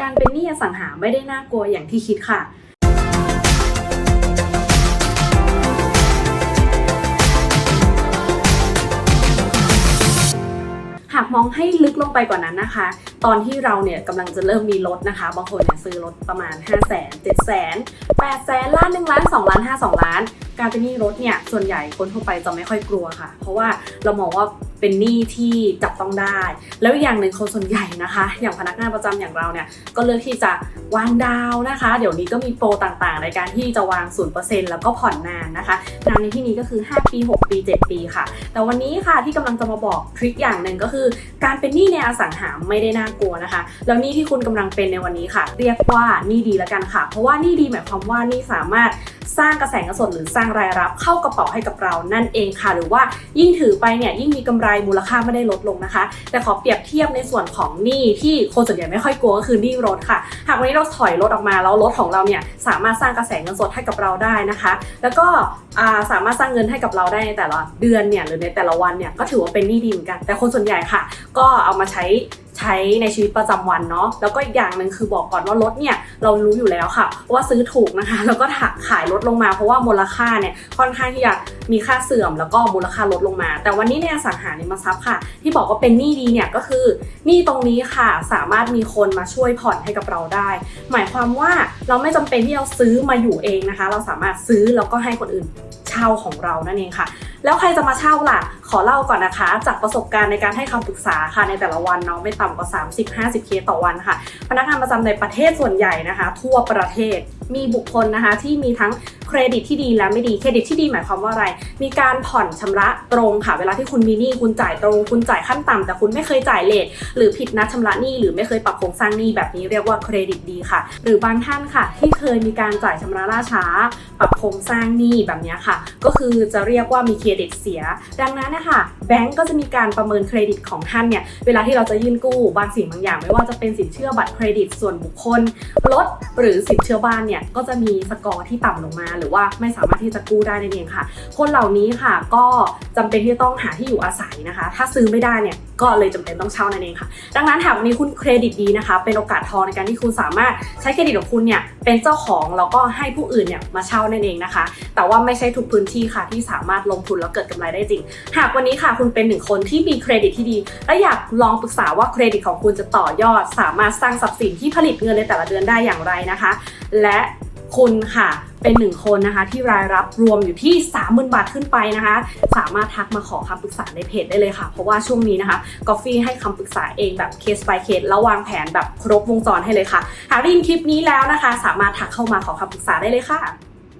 การเป็นหนี้อสังหาไม่ได้น่ากลัวอย่างที่คิดค่ะ หากมองให้ลึกลงไปกว่านั้นนะคะ ตอนที่เราเนี่ยกำลังจะเริ่มมีรถนะคะ บางคนเนี่ยซื้อรถประมาณ 5 0 0 0 0 0 7 0 0 0 0 8แสนล้าน1ล้าน2ล้าน5 2 ล้าน การเป็นหนี้รถเนี่ยส่วนใหญ่คนทั่วไปจะไม่ค่อยกลัวค่ะ เพราะว่าเรามองว่าเป็นหนี้ที่จับต้องได้ แล้วอย่างหนึ่งคนส่วนใหญ่นะคะ อย่างพนักงานประจำอย่างเราเนี่ยก็เลือกที่จะวางดาวนะคะ เดี๋ยวนี้ก็มีโปรต่างๆ ในการที่จะวาง 0%แล้วก็ผ่อนนานนะคะนานในที่นี้ก็คือ 5 ปี 6 ปี 7 ปีค่ะ แต่วันนี้ค่ะที่กำลังจะมาบอกทริคอย่างหนึ่งก็คือ การเป็นหนี้ในอสังหาไม่ได้น่ากลัวนะคะ แล้วหนี้ที่คุณกำลังเป็นในวันนี้ค่ะ เรียกว่าหนี้ดีแล้วกันค่ะ เพราะว่าหนี้ดีหมายความว่าหนี้สามารถสร้างกระแสเงินสดหรือสร้างรายรับเข้ากระเป๋าให้กับเรานั่นเองค่ะ หรือว่ายิ่งถือไปเนี่ยยิ่งมีกำไรมูลค่าไม่ได้ลดลงนะคะ แต่ขอเปรียบเทียบในส่วนของหนี้ที่คนส่วนใหญ่ไม่ค่อยกลัวก็คือหนี้รถค่ะ หากวันนี้เราถอยรถออกมาแล้วรถของเราเนี่ยสามารถสร้างกระแสเงินสดให้กับเราได้นะคะ แล้วก็สามารถสร้างเงินให้กับเราได้ในแต่ละเดือนเนี่ยหรือในแต่ละวันเนี่ยก็ถือว่าเป็นหนี้ดีเหมือนกัน แต่คนส่วนใหญ่ค่ะ ก็เอามาใช้ ใช้ในชีวิตประจำวันเนาะแล้วก็อีกอย่างหนึ่งคือบอกก่อนว่ารถเนี่ยเรารู้อยู่แล้วค่ะ ว่าซื้อถูกนะคะ แล้วก็ขายลดลงมาเพราะว่ามูลค่าเนี่ยค่อนข้างที่จะมีค่าเสื่อม แล้วก็มูลค่าลดลงมา แต่วันนี้ในอสังหาริมทรัพย์ค่ะ ที่บอกว่าเป็นหนี้ดีเนี่ยก็คือหนี้ตรงนี้ค่ะสามารถมีคนมาช่วยผ่อนให้กับเราได้ หมายความว่าเราไม่จำเป็นที่เราซื้อมาอยู่เองนะคะ เราสามารถซื้อแล้วก็ให้คนอื่นเช่าของเรานั่นเองค่ะ แล้วใครจะมาเช่าล่ะ ขอเล่าก่อนนะคะ จากประสบการณ์ในการให้คำปรึกษาค่ะในแต่ละวันเนาะไม่ต่ำกว่า 30-50เคต่อวันค่ะ พนักงานประจำในประเทศส่วนใหญ่นะคะ ทั่วประเทศมีบุคคลนะคะที่มีทั้งเครดิตที่ดีและไม่ดีเครดิตที่ดีหมายความว่าอะไร มีการผ่อนชำระตรงค่ะ เวลาที่คุณมีหนี้คุณจ่ายตรง คุณจ่ายขั้นต่ำแต่คุณไม่เคยจ่ายเลทหรือผิดนัดชำระหนี้หรือไม่เคยปรับโครงสร้างหนี้แบบนี้เรียกว่าเครดิตดีค่ะ หรือบางท่านค่ะ ที่เคยมีการจ่ายชำระล่าช้า ปรับโครงสร้างหนี้แบบนี้ค่ะ ก็คือจะเรียกว่ามีเครดิตเสีย ดังนั้นนะคะแบงก์ก็จะมีการประเมินเครดิตของท่านเนี่ยเวลาที่เราจะยื่นกู้บางสิ่งบางอย่าง ไม่ว่าจะเป็นสินเชื่อบัตรเครดิตส่วนบุคคลรถหรือสินเชื่อบ้านเนี่ยก็จะมีสกอร์ที่ต่ำลงมา หรือว่าไม่สามารถที่จะกู้ได้นั่นเองค่ะ คนเหล่านี้ค่ะก็จำเป็นที่จะต้องหาที่อยู่อาศัยนะคะ ถ้าซื้อไม่ได้เนี่ย ก็เลยจำเป็นต้องเช่านั่นเองค่ะ ดังนั้นหากวันนี้คุณเครดิตดีนะคะ เป็นโอกาสทองในการที่คุณสามารถใช้เครดิตของคุณเนี่ยเป็นเจ้าของแล้วก็ให้ผู้อื่นเนี่ยมาเช่านั่นเองนะคะ แต่ว่าไม่ใช่ทุกพื้นที่ค่ะที่สามารถลงทุนแล้วเกิดกำไรได้จริง หากวันนี้ค่ะคุณเป็นหนึ่งคนที่มีเครดิตที่ดี และอยากลองปรึกษาว่าเครดิตของคุณจะต่อยอด สามารถสร้างทรัพย์สินที่ผลิตเงินในแต่ละเดือนได้อย่างไรนะคะ และ คุณค่ะ เป็นหนึ่งคนนะคะ ที่รายรับรวมอยู่ที่ 30,000 บาทขึ้นไปนะคะ สามารถทักมาขอคำปรึกษาในเพจได้เลยค่ะ เพราะว่าช่วงนี้นะคะกอฟฟี่ให้คำปรึกษาเองแบบเคส by เคสแล้ววางแผนแบบครบวงจรให้เลยค่ะ หากได้ยินคลิปนี้แล้วนะคะ สามารถทักเข้ามาขอคำปรึกษาได้เลยค่ะ